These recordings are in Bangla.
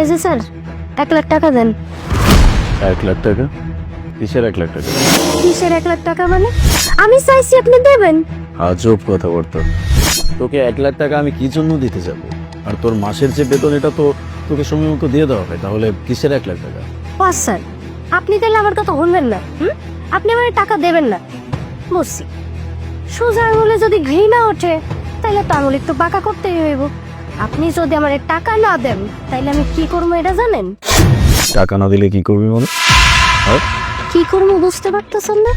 এই যে স্যার এক লাখ টাকা দেন। এক লাখ টাকা? কিসের এক লাখ টাকা? কিসের এক লাখ টাকা মানে? আমি চাইছি আপনি দেবেন। আজব কথাবার্তা। তোকে এক লাখ টাকা আমি কি জন্য দিতে যাব? আর তোর মাসের যে বেতন এটা তো তোকে সময় মতো দিয়ে দেওয়া হয়। তাহলে কিসের এক লাখ টাকা? বাস স্যার আপনি তাহলে আমার কথা শুনবেন না হুম? আপনি আমার টাকা দেবেন না। বুঝছি সোজা আঙুলে যদি ঘৃণা ওঠে তাহলে তো আঙুল একটু বাঁকা করতেই হইব। আপনি যদি আমার টাকা না দেন তাইলে আমি কি করব এটা জানেন? টাকা না দিলে কি করবি মনে হ্যাঁ? কি করব বুঝতে পারতেছেন না?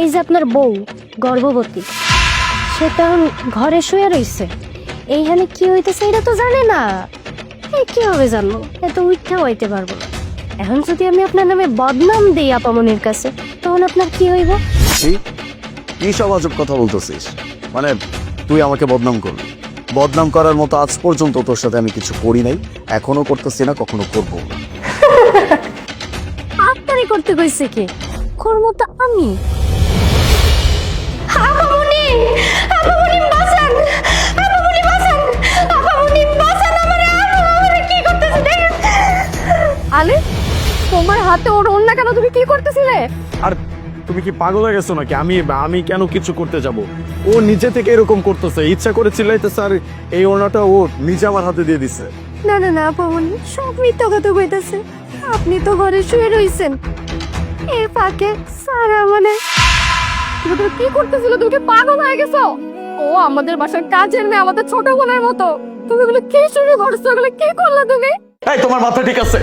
এই যে আপনার বউ গর্ভবতী সে তখন ঘরে শুয়ে রইছে। এইখানে কি হইতেছে এটা তো জানে না। এই কীভাবে জানব? এত উঠা হইতে পারব না। এখন যদি আমি আপনার নামে বদনাম দিই আপামনির কাছে তখন আপনার কি হইব? কি? কি সব আজব কথা বলতেছিস? মানে তুই আমাকে বদনাম করবি বদনাম করার মতো আজ পর্যন্ত তোর সাথে আমি কিছু করি নাই। এখনও করতেছি না কখনো করব আপনারই করতে কইছে কে? করব তো আমি। আপামনি! আপামনি বাঁচান! আপামনি বাঁচান! আপামনি বাঁচান আমারে! আপামনি কি করতেছে আলে তোমার হাতে ওর অন্য কেন? তুমি কি করতেছিলে? আর তুমি কি পাগল হয়ে গেছো নাকি? আমি আমি কেন কিছু করতে যাব? ও নিজে থেকে এরকম করতেছে। ইচ্ছা করে চিল্লাইতেছে আর এই ওনাটা ও নিজে আমার হাতে দিয়ে দিছে। না না না আপামনি সব মিথ্যা কথা কইতাছে। আপনি তো ঘরে শুয়ে রইছেন। এর ফাঁকে সারা মানে তুমি তো কি করতেছিল? তুমি কি পাগল হয়ে গেছো? ও আমাদের বাসার কাজের মেয়ে আমাদের ছোট বোনের মতো। তুমি এগুলো কি শুরু করছ? এগুলো কি করলে তুমি? এই তোমার মাথা ঠিক আছে।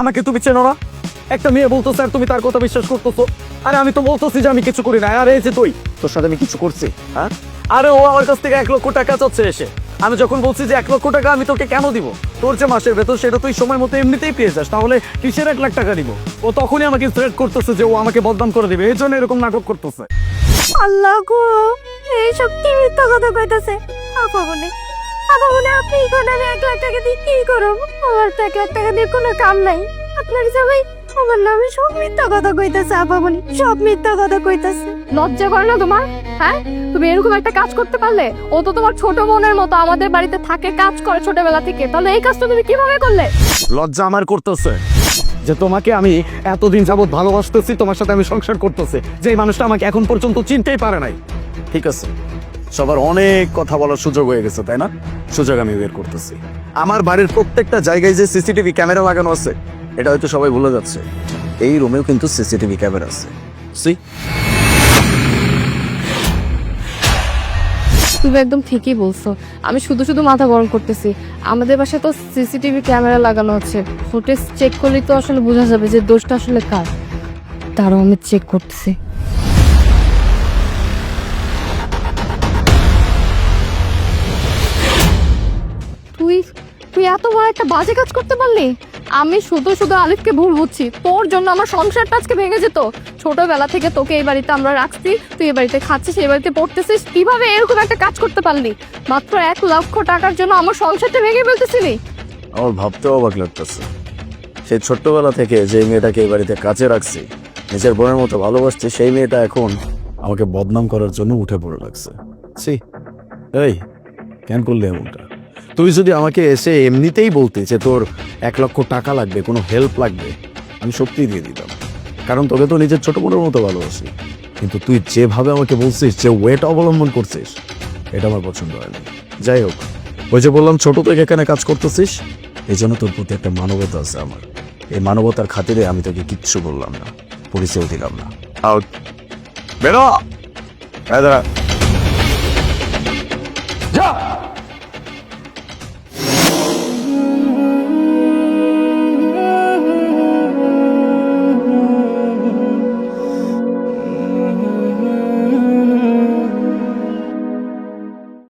আমাকে তুমি চেনো না? একটা মেয়ে বলতো স্যার তুমি তার কথা বিশ্বাস করতেছো? আরে, আমি তো বলতেছি যে আমি কিছু করি না। আরে, এই যে তুই, তোর সাথে আমি কিছু করছি হ্যাঁ? আরে, ও আমার কাছ থেকে এক লক্ষ টাকা চাচ্ছে এসে। আমি যখন বলছি যে এক লক্ষ টাকা, আমি তোকে কেন দিব? তোর যে মাসের বেতন, সেটা তুই সময় মতো এমনিতেই পেয়ে যাস। তাহলে কিসের এক লাখ টাকা দিব? ও তখনই আমাকে থ্রেট করতেছে যে ও আমাকে বদনাম করে দিবে। এই জন্য এরকম নাটক করতেছে। আল্লাহ গো, এইসব কি মিথ্যা কথা কইতাছে? আপা বলে আপা বলে, আপনি কোন, আমি এক লাখ টাকা দিয়ে কি করব? আমার তো এক লাখ টাকা দিয়ে কোনো কাম নাই। আপনার সবাই আমার নামে সব মিথ্যা কথা কইতাছে আপা বলে সব মিথ্যা কথা কইতাছে। লজ্জা করে না তোমার? হ্যাঁ? তুমি এরকম একটা কাজ করতে পারলে? ও তো তোমার ছোট বোনের মতো আমাদের বাড়িতে থাকে কাজ করে ছোটবেলা থেকে। তাহলে এই কাজটা তুমি কীভাবে করলে? লজ্জা আমার করতেছে যে তোমাকে আমি এতদিন যাবত ভালোবাসতেছি তোমার সাথে আমি সংসার করতেছি। যে এই মানুষটা আমাকে এখন পর্যন্ত চিনতেই পারে নাই। ঠিক আছে? সবার অনেক কথা বলার সুযোগ হয়ে গেছে তাই না? সুযোগ আমি বের করতেছি। আমার বাড়ির প্রত্যেকটা জায়গায় যে সিসিটিভি ক্যামেরা লাগানো আছে এটা হয়তো সবাই ভুলে যাচ্ছে। এই রুমেও কিন্তু সিসিটিভি ক্যামেরা আছে। সি? তুমি একদম ঠিকই বলছো। আমি শুধু শুধু মাথা গরম করতেছি। আমাদের বাসায় তো সিসিটিভি ক্যামেরা লাগানো আছে। ফুটেজ চেক করলেই তো আসলে বোঝা যাবে যে দোষটা আসলে কার। তারও আমি চেক করতেছি। তুই তুই এত বড় একটা বাজে কাজ করতে পারলি? আমি শুধু শুধু আলিফকে ভুল বুঝছি। তোর জন্য আমার সংসারটা আজকে ভেঙে যেত। ছোটবেলা থেকে তোকে এই বাড়িতে আমরা রাখছি, তুই এই বাড়িতে খাচ্ছিস, এই বাড়িতে পড়তেছিস, কীভাবে এরকম একটা কাজ করতে পারলি? মাত্র এক লক্ষ টাকার জন্য আমার সংসারটা ভেঙে ফেলতেছিলি। আমার ভাবতেও অবাক লাগতেছে। সেই ছোট্টবেলা থেকে যে মেয়েটাকে এই বাড়িতে কাছে রাখছি, নিজের বোনের মতো ভালোবাসছে, সেই মেয়েটা এখন আমাকে বদনাম করার জন্য উঠে পড়ে লাগছে। সি এই, কেন করলে এমনটা? তুই যদি আমাকে এসে এমনিতেই বলতে যে তোর এক লক্ষ টাকা লাগবে, কোনো হেল্প লাগবে, আমি সত্যিই দিয়ে দিতাম। কারণ তোকে তো নিজের ছোট বোনের মতো ভালোবাসি। কিন্তু তুই যেভাবে আমাকে বলছিস, যে ওয়েট অবলম্বন করছিস, এটা আমার পছন্দ হয়নি। যাই হোক, ওই যে বললাম, ছোট থেকে এখানে কাজ করতেছিস, এই জন্য তোর প্রতি একটা মানবতা আছে আমার। এই মানবতার খাতিরে আমি তোকে কিচ্ছু বললাম না পরিচয় দিলাম না। আউট। বেরো! দাঁড়া।